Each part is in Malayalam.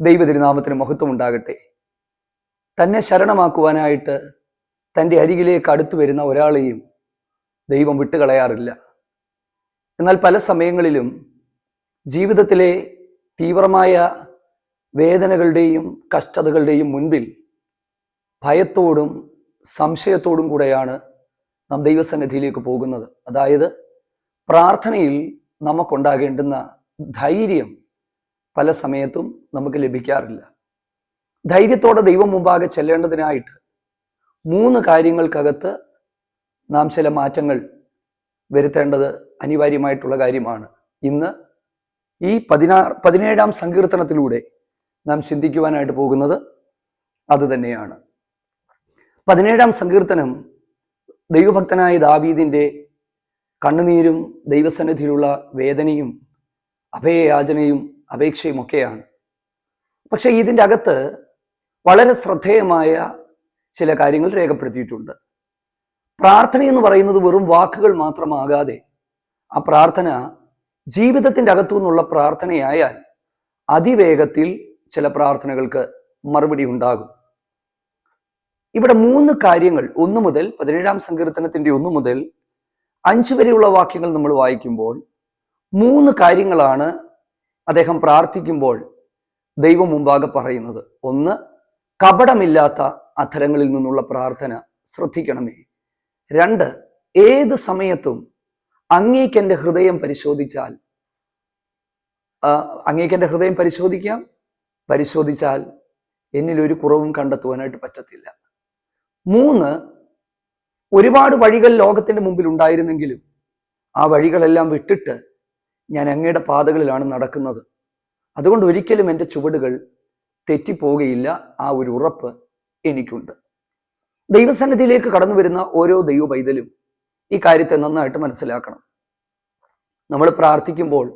ദൈവതിരുനാമത്തിന് മഹത്വം ഉണ്ടാകട്ടെ തന്നെ ശരണമാക്കുവാനായിട്ട് തന്റെ അരികിലേക്ക് അടുത്തു വരുന്ന ഒരാളെയും ദൈവം വിട്ടുകളയാറില്ല. എന്നാൽ പല സമയങ്ങളിലും ജീവിതത്തിലെ തീവ്രമായ വേദനകളുടെയും കഷ്ടതകളുടെയും മുൻപിൽ ഭയത്തോടും സംശയത്തോടും കൂടെയാണ് നാം ദൈവസന്നിധിയിലേക്ക് പോകുന്നത്. അതായത് പ്രാർത്ഥനയിൽ നമുക്കുണ്ടാകേണ്ടുന്ന ധൈര്യം പല സമയത്തും നമുക്ക് ലഭിക്കാറില്ല. ധൈര്യത്തോടെ ദൈവം മുമ്പാകെ ചെല്ലേണ്ടതിനായിട്ട് മൂന്ന് കാര്യങ്ങൾക്കകത്ത് നാം ചില മാറ്റങ്ങൾ വരുത്തേണ്ടത് അനിവാര്യമായിട്ടുള്ള കാര്യമാണ്. ഇന്ന് ഈ പതിനാറ് പതിനേഴാം സങ്കീർത്തനത്തിലൂടെ നാം ചിന്തിക്കുവാനായിട്ട് പോകുന്നത് അതുതന്നെയാണ്. പതിനേഴാം സങ്കീർത്തനം ദൈവഭക്തനായ ദാവീദിന്റെ കണ്ണുനീരും ദൈവസന്നിധിയിലുള്ള വേദനയും അഭയയാചനയും അപേക്ഷയും ഒക്കെയാണ് പക്ഷെ ഇതിന്റെ അകത്ത് വളരെ ശ്രദ്ധേയമായ ചില കാര്യങ്ങൾ രേഖപ്പെടുത്തിയിട്ടുണ്ട്. പ്രാർത്ഥന എന്ന് പറയുന്നത് വെറും വാക്കുകൾ മാത്രമാകാതെ ആ പ്രാർത്ഥന ജീവിതത്തിന്റെ അകത്തു നിന്നുള്ള പ്രാർത്ഥനയായാൽ അതിവേഗത്തിൽ ചില പ്രാർത്ഥനകൾക്ക് മറുപടി ഉണ്ടാകും. ഇവിടെ മൂന്ന് കാര്യങ്ങൾ ഒന്ന് മുതൽ പതിനേഴാം സങ്കീർത്തനത്തിന്റെ ഒന്ന് മുതൽ അഞ്ച് വരെയുള്ള വാക്യങ്ങൾ നമ്മൾ വായിക്കുമ്പോൾ മൂന്ന് കാര്യങ്ങളാണ് അദ്ദേഹം പ്രാർത്ഥിക്കുമ്പോൾ ദൈവം മുമ്പാകെ പറയുന്നത് ഒന്ന് കപടമില്ലാത്ത അധരങ്ങളിൽ നിന്നുള്ള പ്രാർത്ഥന ശ്രദ്ധിക്കണമേ. രണ്ട് ഏത് സമയത്തും അങ്ങേക്ക് എന്റെ ഹൃദയം പരിശോധിച്ചാൽ അങ്ങേക്ക് എന്റെ ഹൃദയം പരിശോധിക്കാം. പരിശോധിച്ചാൽ എന്നിൽ ഒരു കുറവും കണ്ടെത്തുവാനായിട്ട് പറ്റത്തില്ല. മൂന്ന് ഒരുപാട് വഴികൾ ലോകത്തിന്റെ മുമ്പിൽ ഉണ്ടായിരുന്നെങ്കിലും ആ വഴികളെല്ലാം വിട്ടിട്ട് ഞാൻ അങ്ങയുടെ പാതകളിലാണ് നടക്കുന്നത്. അതുകൊണ്ട് ഒരിക്കലും എന്റെ ചുവടുകൾ തെറ്റിപ്പോകുകയില്ല ആ ഒരു ഉറപ്പ് എനിക്കുണ്ട്. ദൈവസന്നിധിയിലേക്ക് കടന്നു വരുന്ന ഓരോ ദൈവ പൈതലും ഈ കാര്യത്തെ നന്നായിട്ട് മനസ്സിലാക്കണം. നമ്മൾ പ്രാർത്ഥിക്കുമ്പോൾ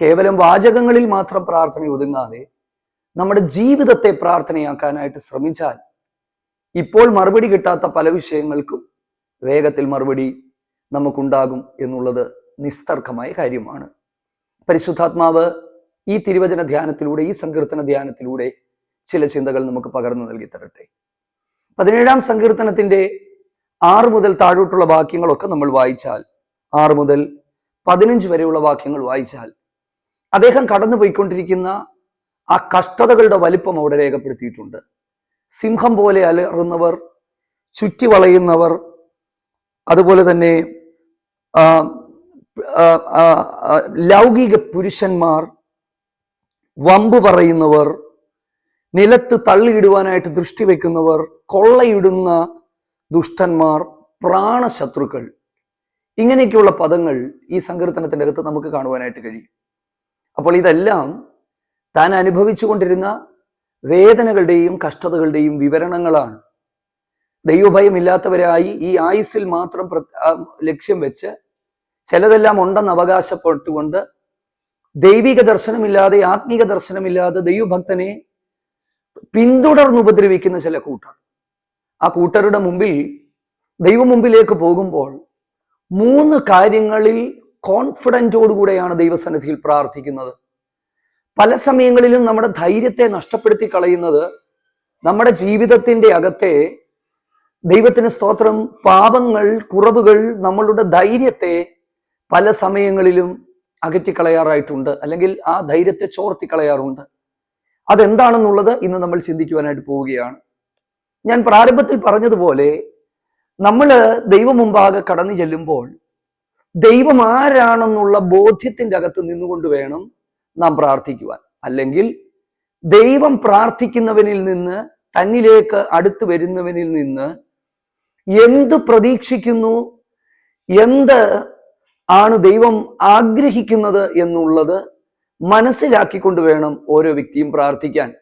കേവലം വാചകങ്ങളിൽ മാത്രം പ്രാർത്ഥന ഒതുങ്ങാതെ നമ്മുടെ ജീവിതത്തെ പ്രാർത്ഥനയാക്കാനായിട്ട് ശ്രമിച്ചാൽ ഇപ്പോൾ മറുപടി കിട്ടാത്ത പല വിഷയങ്ങൾക്കും വേഗത്തിൽ മറുപടി നമുക്കുണ്ടാകും എന്നുള്ളത് നിസ്തർക്കമായ കാര്യമാണ്. പരിശുദ്ധാത്മാവ് ഈ തിരുവചന ധ്യാനത്തിലൂടെ ഈ സങ്കീർത്തന ധ്യാനത്തിലൂടെ ചില ചിന്തകൾ നമുക്ക് പകർന്നു നൽകി തരട്ടെ. പതിനേഴാം സങ്കീർത്തനത്തിന്റെ ആറ് മുതൽ താഴോട്ടുള്ള വാക്യങ്ങളൊക്കെ നമ്മൾ വായിച്ചാൽ ആറ് മുതൽ പതിനഞ്ച് വരെയുള്ള വാക്യങ്ങൾ വായിച്ചാൽ അദ്ദേഹം കടന്നു പോയിക്കൊണ്ടിരിക്കുന്ന ആ കഷ്ടതകളുടെ വലിപ്പം അവിടെ രേഖപ്പെടുത്തിയിട്ടുണ്ട്. സിംഹം പോലെ അലറുന്നവർ ചുറ്റി വളയുന്നവർ അതുപോലെ തന്നെ ലൗകിക പുരുഷന്മാർ വമ്പ് പറയുന്നവർ നിലത്ത് തള്ളിയിടുവാനായിട്ട് ദൃഷ്ടി വെക്കുന്നവർ കൊള്ളയിടുന്ന ദുഷ്ടന്മാർ പ്രാണശത്രുക്കൾ. ഇങ്ങനെയൊക്കെയുള്ള പദങ്ങൾ ഈ സങ്കീർത്തനത്തിന്റെ അകത്ത് നമുക്ക് കാണുവാനായിട്ട് കഴിയും. അപ്പോൾ ഇതെല്ലാം താൻ അനുഭവിച്ചുകൊണ്ടിരുന്ന വേദനകളുടെയും കഷ്ടതകളുടെയും വിവരണങ്ങളാണ്. ദൈവഭയമില്ലാത്തവരായി ഈ ആയുസ്സിൽ മാത്രം ലക്ഷ്യം വെച്ച് ചിലതെല്ലാം ഉണ്ടെന്ന് അവകാശപ്പെട്ടുകൊണ്ട് ദൈവിക ദർശനമില്ലാതെ ആത്മീക ദർശനമില്ലാതെ ദൈവഭക്തനെ പിന്തുടർന്ന് ഉപദ്രവിക്കുന്ന ചില കൂട്ടർ. ആ കൂട്ടരുടെ മുമ്പിൽ ദൈവം മുമ്പിലേക്ക് പോകുമ്പോൾ മൂന്ന് കാര്യങ്ങളിൽ കോൺഫിഡന്റോടുകൂടെയാണ് ദൈവസന്നിധിയിൽ പ്രാർത്ഥിക്കുന്നത്. പല സമയങ്ങളിലും നമ്മുടെ ധൈര്യത്തെ നഷ്ടപ്പെടുത്തി കളയുന്നത് നമ്മുടെ ജീവിതത്തിന്റെ അകത്തെ ദൈവത്തിന് സ്തോത്രം പാപങ്ങൾ കുറവുകൾ നമ്മളുടെ ധൈര്യത്തെ പല സമയങ്ങളിലും അകറ്റിക്കളയാറായിട്ടുണ്ട്. അല്ലെങ്കിൽ ആ ധൈര്യത്തെ ചോർത്തിക്കളയാറുണ്ട് അതെന്താണെന്നുള്ളത് ഇന്ന് നമ്മൾ ചിന്തിക്കുവാനായിട്ട് പോവുകയാണ്. ഞാൻ പ്രാരംഭത്തിൽ പറഞ്ഞതുപോലെ നമ്മൾ ദൈവം മുമ്പാകെ കടന്നു ചെല്ലുമ്പോൾ ദൈവം ആരാണെന്നുള്ള ബോധ്യത്തിന്റെ അകത്ത് നിന്നുകൊണ്ട് വേണം നാം പ്രാർത്ഥിക്കുവാൻ. അല്ലെങ്കിൽ ദൈവം പ്രാർത്ഥിക്കുന്നവനിൽ നിന്ന് തന്നിലേക്ക് അടുത്തു വരുന്നവനിൽ നിന്ന് എന്ത് പ്രതീക്ഷിക്കുന്നു എന്ത് ആണ് ദൈവം ആഗ്രഹിക്കുന്നത് എന്നുള്ളത് മനസ്സിലാക്കിക്കൊണ്ട് വേണം ഓരോ വ്യക്തിയും പ്രാർത്ഥിക്കാൻ.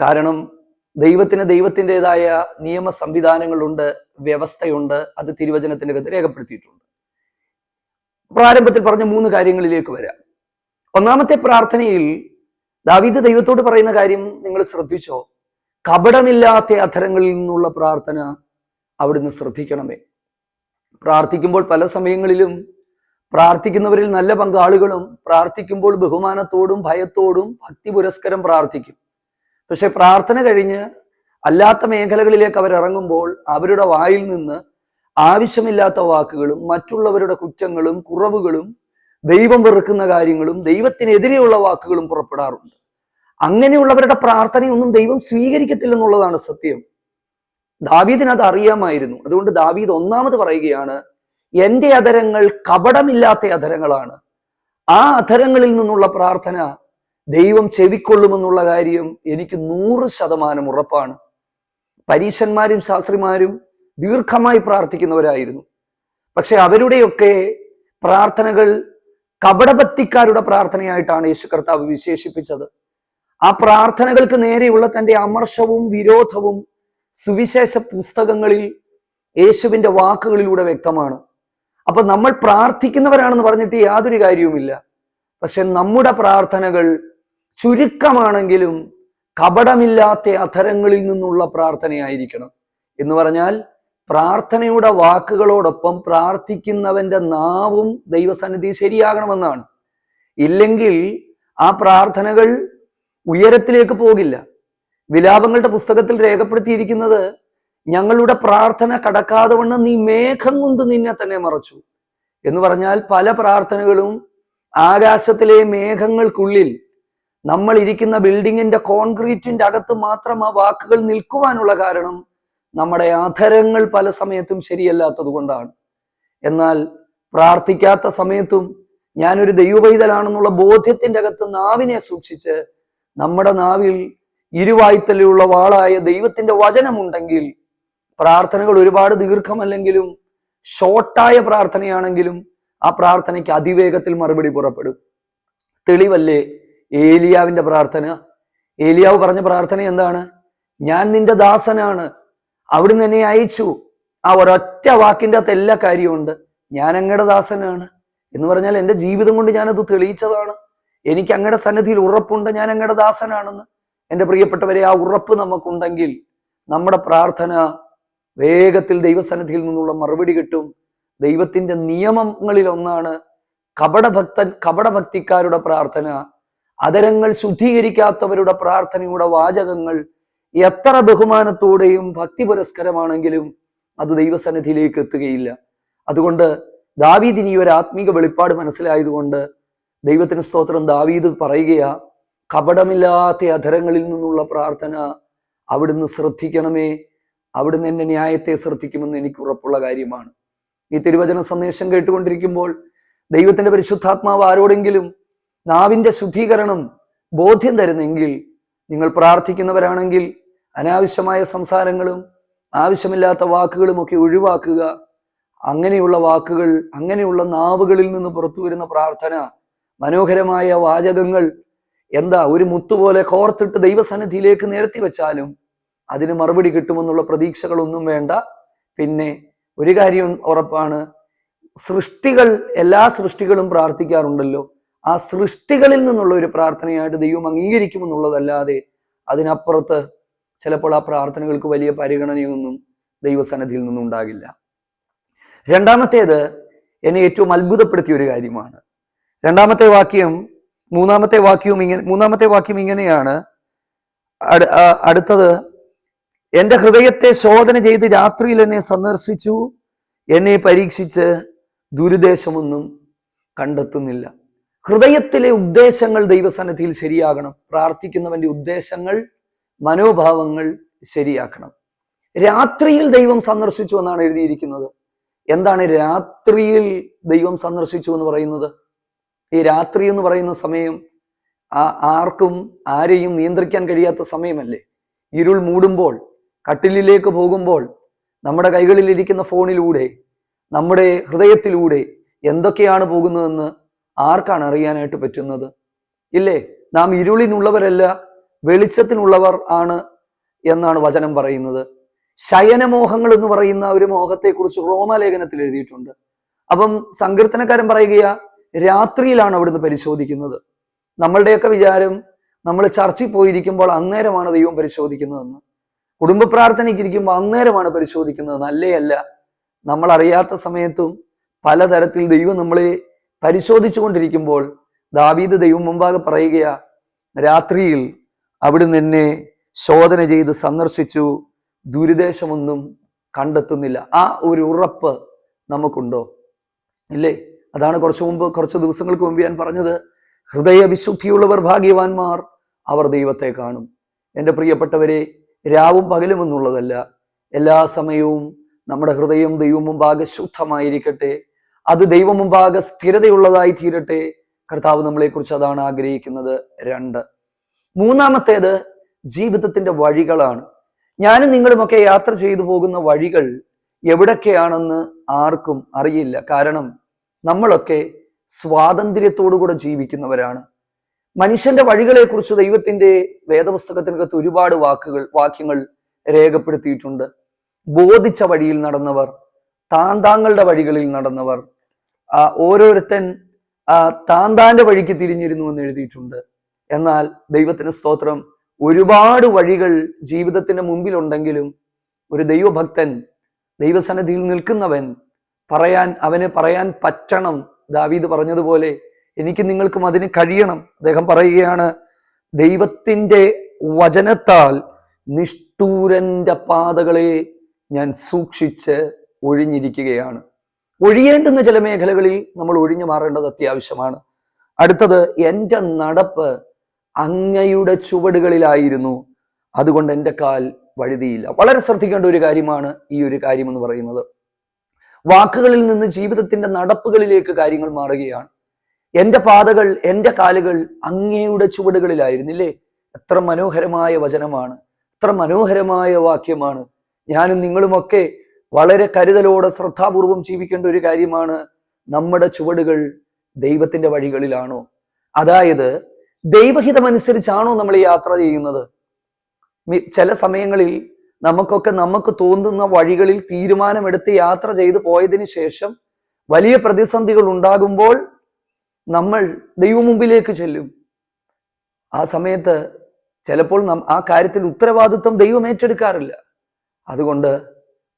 കാരണം ദൈവത്തിന് ദൈവത്തിന്റെതായ നിയമ സംവിധാനങ്ങളുണ്ട് വ്യവസ്ഥയുണ്ട് അത് തിരുവചനത്തിന്റെ കത്ത് രേഖപ്പെടുത്തിയിട്ടുണ്ട്. പ്രാരംഭത്തിൽ പറഞ്ഞ മൂന്ന് കാര്യങ്ങളിലേക്ക് വരാം. ഒന്നാമത്തെ പ്രാർത്ഥനയിൽ ദാവീദ് ദൈവത്തോട് പറയുന്ന കാര്യം നിങ്ങൾ ശ്രദ്ധിച്ചോ? കപടമില്ലാത്ത അധരങ്ങളിൽ നിന്നുള്ള പ്രാർത്ഥന അവിടുന്ന് ശ്രദ്ധിക്കണമേ. പ്രാർത്ഥിക്കുമ്പോൾ പല സമയങ്ങളിലും പ്രാർത്ഥിക്കുന്നവരിൽ നല്ല പങ്കാളികളും പ്രാർത്ഥിക്കുമ്പോൾ ബഹുമാനത്തോടും ഭയത്തോടും ഭക്തി പുരസ്കരം പ്രാർത്ഥിക്കും. പക്ഷെ പ്രാർത്ഥന കഴിഞ്ഞ് അല്ലാത്ത മേഖലകളിലേക്ക് അവരിറങ്ങുമ്പോൾ അവരുടെ വായിൽ നിന്ന് ആവശ്യമില്ലാത്ത വാക്കുകളും മറ്റുള്ളവരുടെ കുറ്റങ്ങളും കുറവുകളും ദൈവം വെറുക്കുന്ന കാര്യങ്ങളും ദൈവത്തിനെതിരെയുള്ള വാക്കുകളും പുറപ്പെടാറുണ്ട്. അങ്ങനെയുള്ളവരുടെ പ്രാർത്ഥനയൊന്നും ദൈവം സ്വീകരിക്കത്തില്ലെന്നുള്ളതാണ് സത്യം. ദാവീദിനത് അറിയാമായിരുന്നു. അതുകൊണ്ട് ദാവീദ് ഒന്നാമത് പറയുകയാണ് എന്റെ അധരങ്ങൾ കപടമില്ലാത്ത അധരങ്ങളാണ്. ആ അധരങ്ങളിൽ നിന്നുള്ള പ്രാർത്ഥന ദൈവം ചെവിക്കൊള്ളുമെന്നുള്ള കാര്യം എനിക്ക് നൂറ് ശതമാനം ഉറപ്പാണ്. പരീശന്മാരും ശാസ്ത്രിമാരും ദീർഘമായി പ്രാർത്ഥിക്കുന്നവരായിരുന്നു. പക്ഷെ അവരുടെയൊക്കെ പ്രാർത്ഥനകൾ കപടഭക്തിക്കാരുടെ പ്രാർത്ഥനയായിട്ടാണ് യേശു കർത്താവ് വിശേഷിപ്പിച്ചത്. ആ പ്രാർത്ഥനകൾക്ക് നേരെയുള്ള തന്റെ അമർഷവും വിരോധവും സുവിശേഷ പുസ്തകങ്ങളിൽ യേശുവിന്റെ വാക്കുകളിലൂടെ വ്യക്തമാണ്. അപ്പൊ നമ്മൾ പ്രാർത്ഥിക്കുന്നവരാണെന്ന് പറഞ്ഞിട്ട് യാതൊരു കാര്യവുമില്ല. പക്ഷെ നമ്മുടെ പ്രാർത്ഥനകൾ ചുരുക്കമാണെങ്കിലും കപടമില്ലാത്ത അധരങ്ങളിൽ നിന്നുള്ള പ്രാർത്ഥനയായിരിക്കണം. എന്ന് പറഞ്ഞാൽ പ്രാർത്ഥനയുടെ വാക്കുകളോടൊപ്പം പ്രാർത്ഥിക്കുന്നവന്റെ നാവും ദൈവസന്നിധി ശരിയാകണമെന്നാണ്. ഇല്ലെങ്കിൽ ആ പ്രാർത്ഥനകൾ ഉയരത്തിലേക്ക് പോകില്ല. വിലാപങ്ങളുടെ പുസ്തകത്തിൽ രേഖപ്പെടുത്തിയിരിക്കുന്നത് ഞങ്ങളുടെ പ്രാർത്ഥന കടക്കാതെ വണ്ണം നീ മേഘം കൊണ്ട് നിന്നെ തന്നെ മറച്ചു. എന്ന് പറഞ്ഞാൽ പല പ്രാർത്ഥനകളും ആകാശത്തിലെ മേഘങ്ങൾക്കുള്ളിൽ നമ്മൾ ഇരിക്കുന്ന ബിൽഡിങ്ങിന്റെ കോൺക്രീറ്റിന്റെ അകത്ത് മാത്രം ആ വാക്കുകൾ നിൽക്കുവാനുള്ള കാരണം നമ്മുടെ ആധരങ്ങൾ പല സമയത്തും ശരിയല്ലാത്തത് കൊണ്ടാണ്. എന്നാൽ പ്രാർത്ഥിക്കാത്ത സമയത്തും ഞാനൊരു ദൈവപൈതലാണെന്നുള്ള ബോധ്യത്തിന്റെ അകത്ത് നാവിനെ സൂക്ഷിച്ച് നമ്മുടെ നാവിൽ ഇരുവായ്ത്തലുള്ള വാളായ ദൈവത്തിന്റെ വചനമുണ്ടെങ്കിൽ പ്രാർത്ഥനകൾ ഒരുപാട് ദീർഘമല്ലെങ്കിലും ഷോർട്ടായ പ്രാർത്ഥനയാണെങ്കിലും ആ പ്രാർത്ഥനയ്ക്ക് അതിവേഗത്തിൽ മറുപടി പുറപ്പെടും. തെളിവല്ലേ ഏലിയാവിന്റെ പ്രാർത്ഥന? ഏലിയാവ് പറഞ്ഞ പ്രാർത്ഥന എന്താണ്? ഞാൻ നിന്റെ ദാസനാണ്. അവിടുന്ന് എന്നെ അയച്ചു. ആ ഒരൊറ്റ വാക്കിന്റെ അകത്ത് എല്ലാ കാര്യമുണ്ട് ഞാൻ അങ്ങയുടെ ദാസനാണ്. എന്ന് പറഞ്ഞാൽ എന്റെ ജീവിതം കൊണ്ട് ഞാനത് തെളിയിച്ചതാണ്. എനിക്ക് അങ്ങയുടെ സന്നിധിയിൽ ഉറപ്പുണ്ട് ഞാൻ അങ്ങയുടെ ദാസനാണെന്ന്. എന്റെ പ്രിയപ്പെട്ടവരെ ആ ഉറപ്പ് നമുക്കുണ്ടെങ്കിൽ നമ്മുടെ പ്രാർത്ഥന വേഗത്തിൽ ദൈവസന്നിധിയിൽ നിന്നുള്ള മറുപടി കിട്ടും. ദൈവത്തിന്റെ നിയമങ്ങളിൽ ഒന്നാണ് കപടഭക്തൻ കപടഭക്തിക്കാരുടെ പ്രാർത്ഥന. അതരങ്ങൾ ശുദ്ധീകരിക്കാത്തവരുടെ പ്രാർത്ഥനയുടെ വാചകങ്ങൾ എത്ര ബഹുമാനത്തോടെയും ഭക്തി പുരസ്കരമാണെങ്കിലും അത് ദൈവസന്നിധിയിലേക്ക് എത്തുകയില്ല. അതുകൊണ്ട് ദാവീദിന് ഈ ഒരു ആത്മീക വെളിപ്പാട് മനസ്സിലായതുകൊണ്ട് ദൈവത്തിന് സ്തോത്രം. ദാവീദ് പറയുകയാ കപടമില്ലാത്ത അധരങ്ങളിൽ നിന്നുള്ള പ്രാർത്ഥന അവിടുന്ന് ശ്രദ്ധിക്കണമേ. അവിടുന്ന് എന്റെ ന്യായത്തെ ശ്രദ്ധിക്കുമെന്ന് എനിക്ക് ഉറപ്പുള്ള കാര്യമാണ്. ഈ തിരുവചന സന്ദേശം കേട്ടുകൊണ്ടിരിക്കുമ്പോൾ ദൈവത്തിന്റെ പരിശുദ്ധാത്മാവ് ആരോടെങ്കിലും നാവിന്റെ ശുദ്ധീകരണം ബോധ്യം തരുന്നെങ്കിൽ നിങ്ങൾ പ്രാർത്ഥിക്കുന്നവരാണെങ്കിൽ അനാവശ്യമായ സംസാരങ്ങളും ആവശ്യമില്ലാത്ത വാക്കുകളും ഒക്കെ ഒഴിവാക്കുക. അങ്ങനെയുള്ള വാക്കുകൾ അങ്ങനെയുള്ള നാവുകളിൽ നിന്ന് പുറത്തു വരുന്ന പ്രാർത്ഥന മനോഹരമായ വാചകങ്ങൾ എന്താ ഒരു മുത്തുപോലെ കോർത്തിട്ട് ദൈവസന്നിധിയിലേക്ക് നിരത്തി വെച്ചാലും അതിന് മറുപടി കിട്ടുമെന്നുള്ള പ്രതീക്ഷകളൊന്നും വേണ്ട. പിന്നെ ഒരു കാര്യം ഉറപ്പാണ്. സൃഷ്ടികൾ എല്ലാ സൃഷ്ടികളും പ്രാർത്ഥിക്കാറുണ്ടല്ലോ. ആ സൃഷ്ടികളിൽ നിന്നുള്ള ഒരു പ്രാർത്ഥനയായിട്ട് ദൈവം അംഗീകരിക്കുമെന്നുള്ളതല്ലാതെ അതിനപ്പുറത്ത് ചിലപ്പോൾ ആ പ്രാർത്ഥനകൾക്ക് വലിയ പരിഗണനയൊന്നും ദൈവസന്നിധിയിൽ നിന്നും ഉണ്ടാകില്ല. രണ്ടാമത്തേത് എന്നെ ഏറ്റവും അത്ഭുതപ്പെടുത്തിയ ഒരു കാര്യമാണ്. രണ്ടാമത്തെ വാക്യം മൂന്നാമത്തെ വാക്യവും ഇങ്ങനെ മൂന്നാമത്തെ വാക്യം ഇങ്ങനെയാണ്. അടുത്തത് എന്റെ ഹൃദയത്തെ ശോധന ചെയ്ത് രാത്രിയിൽ എന്നെ സന്ദർശിച്ചു. എന്നെ പരീക്ഷിച്ച് ദുരുദ്ദേശമൊന്നും കണ്ടെത്തുന്നില്ല. ഹൃദയത്തിലെ ഉദ്ദേശങ്ങൾ ദൈവസന്നിധിയിൽ ശരിയാകണം. പ്രാർത്ഥിക്കുന്നവന്റെ ഉദ്ദേശങ്ങൾ മനോഭാവങ്ങൾ ശരിയാക്കണം. രാത്രിയിൽ ദൈവം സന്ദർശിച്ചു എന്നാണ് എഴുതിയിരിക്കുന്നത്. എന്താണ് രാത്രിയിൽ ദൈവം സന്ദർശിച്ചു എന്ന് പറയുന്നത്? ഈ രാത്രി എന്ന് പറയുന്ന സമയം ആ ആർക്കും ആരെയും നിയന്ത്രിക്കാൻ കഴിയാത്ത സമയമല്ലേ? ഇരുൾ മൂടുമ്പോൾ കട്ടിലിലേക്ക് പോകുമ്പോൾ നമ്മുടെ കൈകളിലിരിക്കുന്ന ഫോണിലൂടെ നമ്മുടെ ഹൃദയത്തിലൂടെ എന്തൊക്കെയാണ് പോകുന്നതെന്ന് ആർക്കാണ് അറിയാനായിട്ട് പറ്റുന്നത്? ഇല്ലേ? നാം ഇരുളിനുള്ളവരല്ല വെളിച്ചത്തിനുള്ളവർ ആണ് എന്നാണ് വചനം പറയുന്നത്. ശയനമോഹങ്ങൾ എന്ന് പറയുന്ന ഒരു മോഹത്തെക്കുറിച്ച് റോമാലേഖനത്തിൽ എഴുതിയിട്ടുണ്ട്. അപ്പം സങ്കീർത്തനക്കാരൻ പറയുകയാ രാത്രിയിലാണ് അവിടുന്ന് പരിശോധിക്കുന്നത്. നമ്മളുടെയൊക്കെ വിചാരം നമ്മൾ ചർച്ചിൽ പോയിരിക്കുമ്പോൾ അന്നേരമാണ് ദൈവം പരിശോധിക്കുന്നതെന്ന്. കുടുംബ പ്രാർത്ഥനയ്ക്ക് ഇരിക്കുമ്പോൾ അന്നേരമാണ് പരിശോധിക്കുന്നത്. നല്ലേ അല്ല നമ്മൾ അറിയാത്ത സമയത്തും പലതരത്തിൽ ദൈവം നമ്മളെ പരിശോധിച്ചു കൊണ്ടിരിക്കുമ്പോൾ ദാവീദ് ദൈവം മുമ്പാകെ പറയുകയാ രാത്രിയിൽ അവിടുന്ന് എന്നെ ശോധന ചെയ്ത് സന്ദർശിച്ചു. ദുരിദേശമൊന്നും കണ്ടെത്തുന്നില്ല. ആ ഒരു ഉറപ്പ് നമുക്കുണ്ടോ? ഇല്ലേ? അതാണ് കുറച്ചു മുമ്പ് കുറച്ച് ദിവസങ്ങൾക്ക് മുമ്പ് ഞാൻ പറഞ്ഞത്. ഹൃദയ വിശുദ്ധിയുള്ളവർ ഭാഗ്യവാന്മാർ അവർ ദൈവത്തെ കാണും. എന്റെ പ്രിയപ്പെട്ടവരെ രാവും പകലും എന്നുള്ളതല്ല. എല്ലാ സമയവും നമ്മുടെ ഹൃദയം ദൈവം മുമ്പാകെ ശുദ്ധമായിരിക്കട്ടെ. അത് ദൈവം മുമ്പാകെ സ്ഥിരതയുള്ളതായി തീരട്ടെ. കർത്താവ് നമ്മളെക്കുറിച്ച് അതാണ് ആഗ്രഹിക്കുന്നത്. രണ്ട്. മൂന്നാമത്തേത് ജീവിതത്തിന്റെ വഴികളാണ്. ഞാനും നിങ്ങളുമൊക്കെ യാത്ര ചെയ്തു പോകുന്ന വഴികൾ എവിടൊക്കെയാണെന്ന് ആർക്കും അറിയില്ല. കാരണം നമ്മളൊക്കെ സ്വാതന്ത്ര്യത്തോടുകൂടെ ജീവിക്കുന്നവരാണ്. മനുഷ്യന്റെ വഴികളെക്കുറിച്ച് ദൈവത്തിന്റെ വേദപുസ്തകത്തിനകത്ത് ഒരുപാട് വാക്കുകൾ വാക്യങ്ങൾ രേഖപ്പെടുത്തിയിട്ടുണ്ട്. ബോധിച്ച വഴിയിൽ നടന്നവർ താന്താങ്ങളുടെ വഴികളിൽ നടന്നവർ ഓരോരുത്തൻ താന്താന്റെ വഴിക്ക് തിരിഞ്ഞിരുന്നു എന്ന് എഴുതിയിട്ടുണ്ട്. എന്നാൽ ദൈവത്തിന് സ്തോത്രം ഒരുപാട് വഴികൾ ജീവിതത്തിന്റെ മുമ്പിലുണ്ടെങ്കിലും ഒരു ദൈവഭക്തൻ ദൈവസന്നിധിയിൽ നിൽക്കുന്നവൻ പറയാൻ അവന് പറയാൻ പറ്റണം. ദാവീദ് പറഞ്ഞതുപോലെ എനിക്ക് നിങ്ങൾക്കും അതിന് കഴിയണം. അദ്ദേഹം പറയുകയാണ് ദൈവത്തിന്റെ വചനത്താൽ നിഷ്ഠൂരന്റെ പാതകളെ ഞാൻ സൂക്ഷിച്ച് ഒഴിഞ്ഞിരിക്കുകയാണ്. ഒഴിയേണ്ടുന്ന ചില മേഖലകളിൽ നമ്മൾ ഒഴിഞ്ഞു മാറേണ്ടത് അത്യാവശ്യമാണ്. അടുത്തത് എന്റെ നടപ്പ് അങ്ങയുടെ ചുവടുകളിലായിരുന്നു. അതുകൊണ്ട് എന്റെ കാൽ വഴുതിയില്ല. വളരെ ശ്രദ്ധിക്കേണ്ട ഒരു കാര്യമാണ് ഈ ഒരു കാര്യം എന്ന് പറയുന്നത്. വാക്കുകളിൽ നിന്ന് ജീവിതത്തിന്റെ നടപ്പുകളിലേക്ക് കാര്യങ്ങൾ മാറുകയാണ്. എന്റെ പാതകൾ എന്റെ കാലുകൾ അങ്ങയുടെ ചുവടുകളിലായിരുന്നില്ലേ? എത്ര മനോഹരമായ വചനമാണ് എത്ര മനോഹരമായ വാക്യമാണ്. ഞാനും നിങ്ങളുമൊക്കെ വളരെ കരുതലോടെ ശ്രദ്ധാപൂർവം ജീവിക്കേണ്ട ഒരു കാര്യമാണ് നമ്മുടെ ചുവടുകൾ ദൈവത്തിന്റെ വഴികളിലാണോ? അതായത് ദൈവഹിതമനുസരിച്ചാണോ നമ്മൾ യാത്ര ചെയ്യുന്നത്? ചില സമയങ്ങളിൽ നമുക്കൊക്കെ നമുക്ക് തോന്നുന്ന വഴികളിൽ തീരുമാനമെടുത്ത് യാത്ര ചെയ്തു പോയതിനു ശേഷം വലിയ പ്രതിസന്ധികൾ ഉണ്ടാകുമ്പോൾ നമ്മൾ ദൈവമുമ്പിലേക്ക് ചെല്ലും. ആ സമയത്ത് ചിലപ്പോൾ ആ കാര്യത്തിൽ ഉത്തരവാദിത്വം ദൈവം ഏറ്റെടുക്കാറില്ല. അതുകൊണ്ട്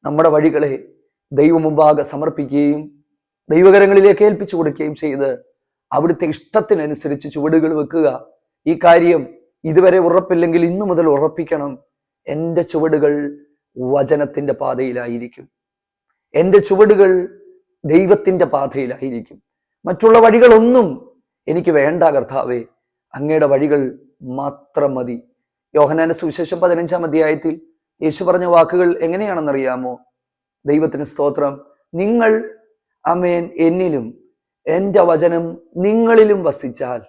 നമ്മുടെ വഴികളെ ദൈവം മുമ്പാകെ സമർപ്പിക്കുകയും ദൈവകരങ്ങളിലേക്ക് ഏൽപ്പിച്ചു കൊടുക്കുകയും ചെയ്ത് അവിടുത്തെ ഇഷ്ടത്തിനനുസരിച്ച് ചുവടുകൾ വെക്കുക. ഈ കാര്യം ഇതുവരെ ഉറപ്പില്ലെങ്കിൽ ഇന്നു മുതൽ ഉറപ്പിക്കണം. എന്റെ ചുവടുകൾ വചനത്തിന്റെ പാതയിലായിരിക്കും. എന്റെ ചുവടുകൾ ദൈവത്തിന്റെ പാതയിലായിരിക്കും. മറ്റുള്ള വഴികളൊന്നും എനിക്ക് വേണ്ട കർത്താവേ. അങ്ങയുടെ വഴികൾ മാത്രം മതി. യോഹനാന്റെ സുവിശേഷം പതിനഞ്ചാം അധ്യായത്തിൽ യേശു പറഞ്ഞ വാക്കുകൾ എങ്ങനെയാണെന്നറിയാമോ? ദൈവത്തിന് സ്തോത്രം. നിങ്ങൾ അമേൻ എന്നിലും എന്റെ വചനം നിങ്ങളിലും വസിച്ചാൽ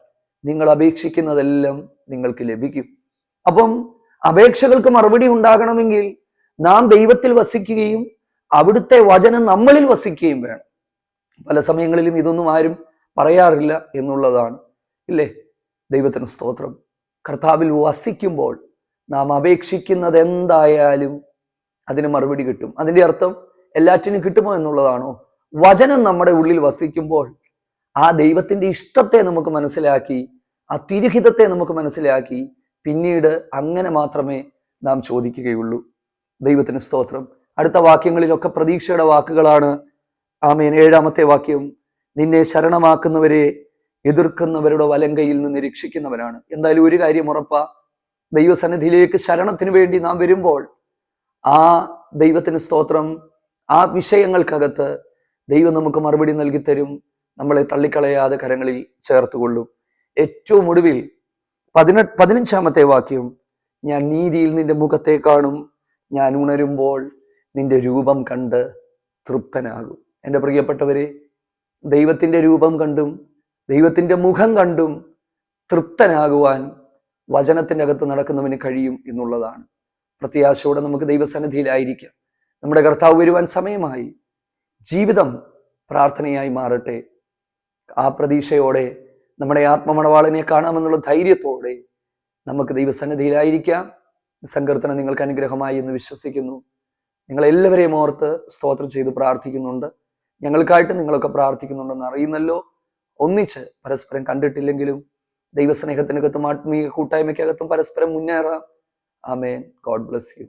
നിങ്ങൾ അപേക്ഷിക്കുന്നതെല്ലാം നിങ്ങൾക്ക് ലഭിക്കും. അപ്പം അപേക്ഷകൾക്ക് മറുപടി ഉണ്ടാകണമെങ്കിൽ നാം ദൈവത്തിൽ വസിക്കുകയും അവിടുത്തെ വചനം നമ്മളിൽ വസിക്കുകയും വേണം. പല സമയങ്ങളിലും ഇതൊന്നും ആരും പറയാറില്ല എന്നുള്ളതാണ്. ഇല്ലേ? ദൈവത്തിന് സ്തോത്രം. കർത്താവിൽ വസിക്കുമ്പോൾ നാം അപേക്ഷിക്കുന്നത് എന്തായാലും അതിന് മറുപടി കിട്ടും. അതിന്റെ അർത്ഥം എല്ലാറ്റിനും കിട്ടുമോ എന്നുള്ളതാണോ? വചനം നമ്മുടെ ഉള്ളിൽ വസിക്കുമ്പോൾ ആ ദൈവത്തിന്റെ ഇഷ്ടത്തെ നമുക്ക് മനസ്സിലാക്കി ആ തിരുഹിതത്തെ നമുക്ക് മനസ്സിലാക്കി പിന്നീട് അങ്ങനെ മാത്രമേ നാം ചോദിക്കുകയുള്ളൂ. ദൈവത്തിന് സ്തോത്രം. അടുത്ത വാക്യങ്ങളിലൊക്കെ പ്രതീക്ഷയുടെ വാക്കുകളാണ് ആമേൻ. ഏഴാമത്തെ വാക്യം നിന്നെ ശരണമാക്കുന്നവരെ എതിർക്കുന്നവരുടെ വലങ്കയിൽ നിന്ന് രക്ഷിക്കുന്നവനാണ് എന്തായാലും ഒരു കാര്യം ഉറപ്പ ദൈവസന്നിധിയിലേക്ക് ശരണത്തിന് വേണ്ടി നാം വരുമ്പോൾ ആ ദൈവത്തിന് സ്തോത്രം ആ വിഷയങ്ങൾക്കകത്ത് ദൈവം നമുക്ക് മറുപടി നൽകി തരും നമ്മളെ തള്ളിക്കളയാതെ കരങ്ങളിൽ ചേർത്തുകൊള്ളും ഏറ്റവും ഒടുവിൽ പതിനെട്ട് പതിനഞ്ചാമത്തെ വാക്യം ഞാൻ നീതിയിൽ നിന്റെ മുഖത്തെ കാണും ഞാൻ ഉണരുമ്പോൾ നിന്റെ രൂപം കണ്ട് തൃപ്തനാകും. എന്റെ പ്രിയപ്പെട്ടവരെ ദൈവത്തിന്റെ രൂപം കണ്ടും ദൈവത്തിന്റെ മുഖം കണ്ടും തൃപ്തനാകുവാൻ വചനത്തിന്റെ അകത്ത് നടക്കുന്നവന് കഴിയും എന്നുള്ളതാണ്. പ്രത്യാശയോടെ നമുക്ക് ദൈവസന്നിധിയിലായിരിക്കാം. നമ്മുടെ കർത്താവ് വരുവാൻ സമയമായി. ജീവിതം പ്രാർത്ഥനയായി മാറട്ടെ. ആ പ്രതീക്ഷയോടെ നമ്മുടെ ആത്മമണവാളനെ കാണാമെന്നുള്ള ധൈര്യത്തോടെ നമുക്ക് ദൈവസന്നിധിയിലായിരിക്കാം. സങ്കീർത്തനം നിങ്ങൾക്ക് അനുഗ്രഹമായി എന്ന് വിശ്വസിക്കുന്നു. നിങ്ങളെല്ലാവരെയും ഓർത്ത് സ്തോത്രം ചെയ്ത് പ്രാർത്ഥിക്കുന്നുണ്ട്. ഞങ്ങൾക്കായിട്ട് നിങ്ങളൊക്കെ പ്രാർത്ഥിക്കുന്നുണ്ടെന്ന് അറിയുന്നല്ലോ. ഒന്നിച്ച് പരസ്പരം കണ്ടിട്ടില്ലെങ്കിലും ദൈവസ്നേഹത്തിനകത്തും ആത്മീയ കൂട്ടായ്മയ്ക്കകത്തും പരസ്പരം മുന്നേറാം. ആമേൻ. God bless you.